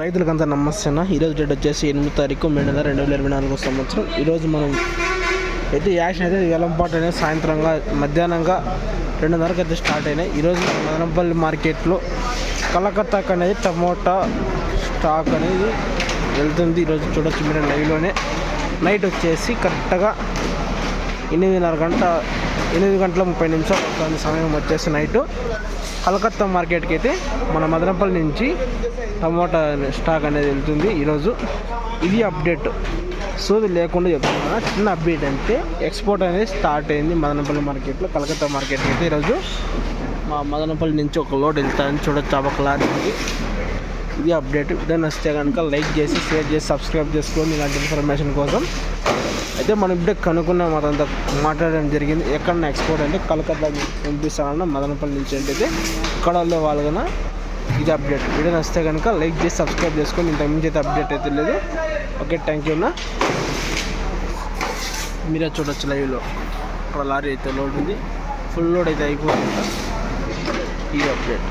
రైతులకంతా నమస్తేనా? ఈరోజు డేట్ వచ్చేసి ఎనిమిది తారీఖు మే నెల రెండు వేల ఇరవై నాలుగో సంవత్సరం. ఈరోజు మనం అయితే యాక్షన్ అయితే వేలంపాట అనేది సాయంత్రంగా మధ్యాహ్నంగా రెండున్నరకు అయితే స్టార్ట్ అయినాయి. ఈరోజు మదనపల్లి మార్కెట్లో కలకత్తాకు అనేది టమోటా స్టాక్ అనేది వెళ్తుంది. ఈరోజు చూడొచ్చు మీరు లైవ్లోనే. నైట్ వచ్చేసి కరెక్ట్గా ఎనిమిదిన్నర గంట ఎనిమిది గంటల ముప్పై నిమిషాలు అవుతుంది సమయం వచ్చేసి నైట్. కలకత్తా మార్కెట్కి అయితే మన మదనపల్లి నుంచి టమోటా స్టాక్ అనేది వెళ్తుంది ఈరోజు. ఇది అప్డేట్. సోది లేకుండా చెప్తున్నా. చిన్న అప్డేట్ అంటే ఎక్స్పోర్ట్ అనేది స్టార్ట్ అయింది మదనపల్లి మార్కెట్లో కలకత్తా మార్కెట్కి అయితే ఈరోజు. మా మదనపల్లి నుంచి ఒక లోడ్ వెళ్తారని చూడొచ్చు ఆ ఒక ఉంది. ఇది అప్డేట్. ఇదే నచ్చితే కనుక లైక్ చేసి షేర్ చేసి సబ్స్క్రైబ్ చేసుకోండి. ఇలాంటి ఇన్ఫర్మేషన్ కోసం అయితే మనం ఇప్పుడే కనుక్కున్నాం అదంతా మాట్లాడడం జరిగింది. ఎక్కడ ఎక్స్పోర్ట్ అంటే కలకత్తా పంపిస్తానన్న మదనపల్లి నుంచి అంటే ఇక్కడ వాళ్ళే వాళ్ళు ఇది అప్డేట్ వీడియో నచ్చితే కనుక లైక్ చేసి సబ్స్క్రైబ్ చేసుకొని ఇంతకు మించి అయితే అప్డేట్ అయితే లేదు. ఓకే థ్యాంక్ యూ అన్న. మీరే చూడొచ్చు లైవ్లో ఇక్కడ లారీ అయితే లోడ్ ఉంది. ఫుల్ లోడ్ అయితే అయిపోతుంది ఇది అప్డేట్